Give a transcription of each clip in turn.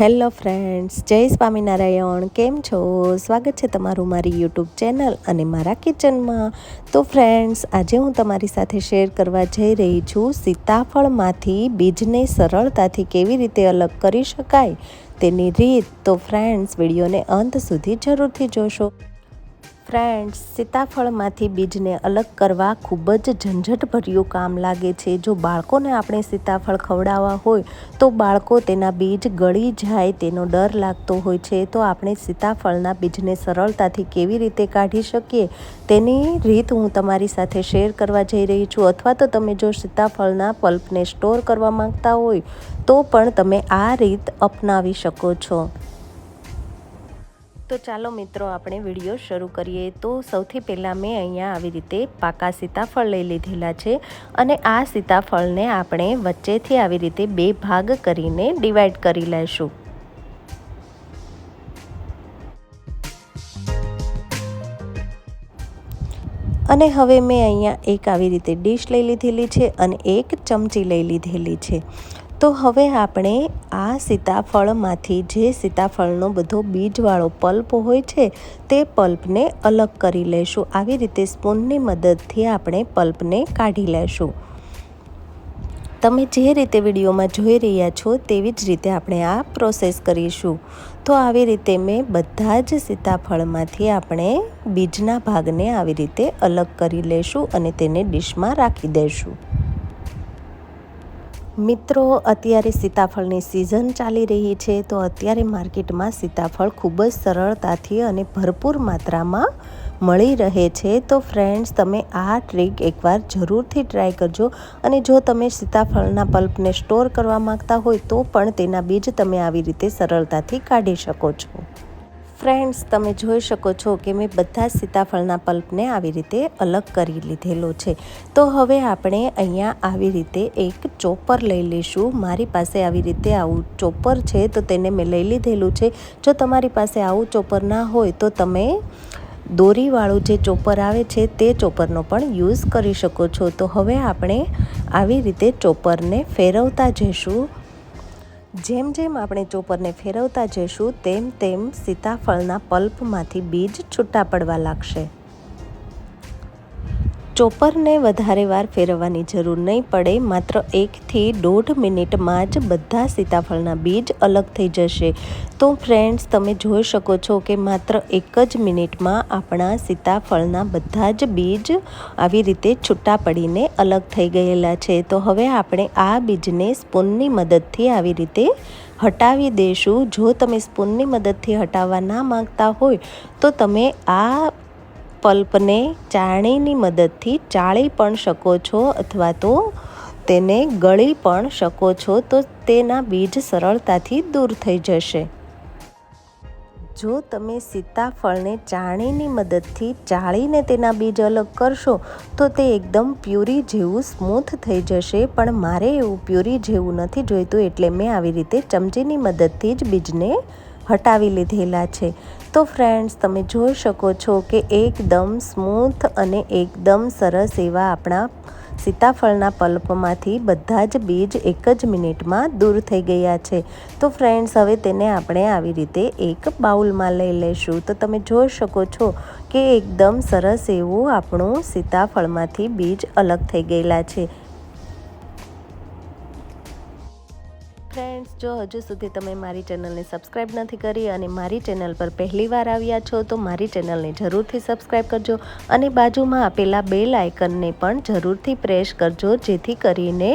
Hello friends, જય સ્વામિનારાયણ. કેમ છો? સ્વાગત છે તમારું મારી યુટ્યુબ ચેનલ અને મારા કિચનમાં. તો ફ્રેન્ડ્સ, આજે હું તમારી સાથે શેર કરવા જઈ રહી છું સીતાફળમાંથી બીજને સરળતાથી કેવી રીતે અલગ કરી શકાય તેની રીત. તો ફ્રેન્ડ્સ, વિડીયોને અંત સુધી જરૂરથી જોશો. ફ્રેન્ડ્સ, સીતાફળમાંથી બીજને અલગ કરવા ખૂબ જ ઝંઝટભર્યું કામ લાગે છે. જો બાળકોને આપણે સીતાફળ ખવડાવવા હોય, તો બાળકો તેના બીજ ગળી જાય તેનો ડર લાગતો હોય છે. તો આપણે સીતાફળના બીજને સરળતાથી કેવી રીતે કાઢી શકીએ, તેની રીત હું તમારી સાથે શેર કરવા જઈ રહી છું. અથવા તો તમે જો સીતાફળના પલ્પને સ્ટોર કરવા માંગતા હોય, તો પણ તમે આ રીત અપનાવી શકો છો. તો ચાલો મિત્રો આપણે વીડિયો શરૂ કરીએ. તો સૌથી પહેલાં મેં અહીંયા આવી રીતે પાકા સીતાફળ લઈ લીધેલા છે અને આ સીતાફળને આપણે વચ્ચેથી આવી રીતે બે ભાગ કરીને ડિવાઈડ કરી લઈશું અને હવે મેં અહીંયા એક આવી રીતે ડીશ લઈ લીધેલી છે અને એક ચમચી લઈ લીધેલી છે. તો હવે આપણે આ સીતાફળમાંથી જે સીતાફળનો બધો બીજવાળો પલ્પ હોય છે, તે પલ્પને અલગ કરી લેશું. આવી રીતે સ્પૂનની મદદથી આપણે પલ્પને કાઢી લેશું. તમે જે રીતે વિડીયોમાં જોઈ રહ્યા છો, તેવી જ રીતે આપણે આ પ્રોસેસ કરીશું. તો આવી રીતે મેં બધા જ સીતાફળમાંથી આપણે બીજના ભાગને આવી રીતે અલગ કરી લેશું અને તેને ડીશમાં રાખી દઈશું મિત્રો, અત્યારે સીતાફળની સિઝન ચાલી રહી છે, તો અત્યારે માર્કેટમાં સીતાફળ ખૂબ જ સરળતાથી અને ભરપૂર માત્રામાં મળી રહે છે. તો ફ્રેન્ડ્સ તમે આ ટ્રીક એકવાર જરૂરથી ટ્રાય કરજો અને જો તમે સીતાફળના પલ્પને સ્ટોર કરવા માગતા હોય તો પણ તેના બીજ તમે આવી રીતે સરળતાથી કાઢી શકો છો. ફ્રેન્ડ્સ, તમે જોઈ શકો છો કે મેં બધા સીતાફળના પલ્પને આવી રીતે અલગ કરી લીધેલો છે. તો હવે આપણે અહીંયા આવી રીતે એક ચોપર લઈ લઈશું. મારી પાસે આવી રીતે આવું ચોપર છે, તો તેને મેં લઈ લીધેલું છે. જો તમારી પાસે આવું ચોપર ના હોય, તો તમે દોરીવાળું જે ચોપર આવે છે, તે ચોપરનો પણ યુઝ કરી શકો છો. તો હવે આપણે આવી રીતે ચોપરને ફેરવતા જઈશું. જેમ જેમ આપણે ચોપરને ફેરવતા જઈશું તેમ તેમ સીતાફળના પલ્પમાંથી બીજ છૂટા પડવા લાગશે. ચોપરને વધારે વાર ફેરવવાની જરૂર નહીં પડે, માત્ર એકથી દોઢ મિનિટમાં જ બધા સીતાફળના બીજ અલગ થઈ જશે. તો ફ્રેન્ડ્સ તમે જોઈ શકો છો કે માત્ર એક જ મિનિટમાં આપણા સીતાફળના બધા જ બીજ આવી રીતે છૂટા પડીને અલગ થઈ ગયેલા છે. તો હવે આપણે આ બીજને સ્પૂનની મદદથી આવી રીતે હટાવી દઈશું જો તમે સ્પૂનની મદદથી હટાવવા ના માંગતા હોય, તો તમે આ પલ્પને ચાળણીની મદદથી ચાળી પણ શકો છો અથવા તો તેને ગળી પણ શકો છો, તો તેના બીજ સરળતાથી દૂર થઈ જશે. જો તમે સીતાફળને ચાણીની મદદથી ચાળીને તેના બીજ અલગ કરશો, તો તે એકદમ પ્યુરી જેવું સ્મૂથ થઈ જશે. પણ મારે એવું પ્યુરી જેવું નથી જોઈતું, એટલે મેં આવી રીતે ચમચીની મદદથી જ બીજને હટાવી લીધેલા છે. તો ફ્રેન્ડ્સ તમે જોઈ શકો છો કે એકદમ સ્મૂથ અને એકદમ સરસ એવા આપણા સીતાફળના પલ્પમાંથી બધા જ બીજ એક જ મિનિટમાં દૂર થઈ ગયા છે. તો ફ્રેન્ડ્સ હવે તેને આપણે આવી રીતે એક બાઉલમાં લઈ લઈશું તો તમે જોઈ શકો છો કે એકદમ સરસ એવું આપણું સીતાફળમાંથી બીજ અલગ થઈ ગયેલા છે. ફ્રેન્ડ્સ જો હજુ સુધી તમે મારી ચેનલને સબસ્ક્રાઈબ નથી કરી અને મારી ચેનલ પર પહેલી વાર આવ્યા છો, તો મારી ચેનલને જરૂરથી સબસ્ક્રાઈબ કરજો અને બાજુમાં આપેલા બેલ આઇકનને પણ જરૂરથી પ્રેસ કરજો, જેથી કરીને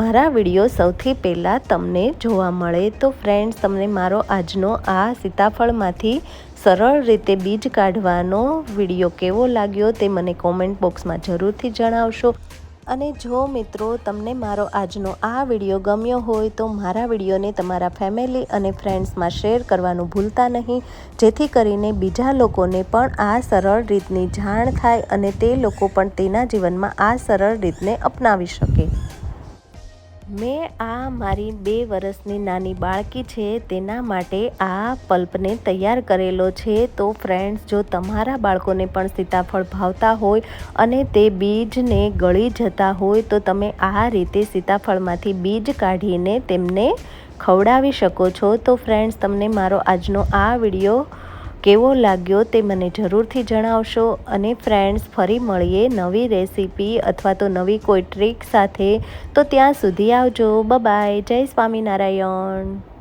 મારા વીડિયો સૌથી પહેલાં તમને જોવા મળે. તો ફ્રેન્ડ્સ તમને મારો આજનો આ સીતાફળમાંથી સરળ રીતે બીજ કાઢવાનો વીડિયો કેવો લાગ્યો, તે મને કોમેન્ટ બોક્સમાં જરૂરથી જણાવશો. અને જો મિત્રો તમને મારો આજનો આ વીડિયો ગમ્યો હોય તો મારા વિડીયોને તમારા ફેમિલી અને ફ્રેન્ડ્સમાં શેર કરવાનું ભૂલતા નહીં. જેથી કરીને બીજા લોકોને પણ આ સરળ રીતની જાણ થાય અને તે લોકો પણ તેના જીવનમાં આ સરળ રીતને અપનાવી શકે. મેં આ મારી બે વર્ષની નાની બાળકી છે, તેના માટે આ પલ્પને તૈયાર કરેલો છે. તો ફ્રેન્ડ્સ જો તમારા બાળકોને પણ સીતાફળ ભાવતા હોય અને તે બીજને ગળી જતા હોય, તો તમે આ રીતે સીતાફળમાંથી બીજ કાઢીને તેમને ખવડાવી શકો છો. તો ફ્રેન્ડ્સ તમને મારો આજનો આ વીડિયો કેવો લાગ્યો તે મને જરૂરથી જણાવશો અને ફ્રેન્ડ્સ ફરી મળીએ નવી રેસીપી અથવા તો નવી કોઈ ટ્રીક સાથે. તો ત્યાં સુધી આવજો. બાય જય સ્વામિનારાયણ.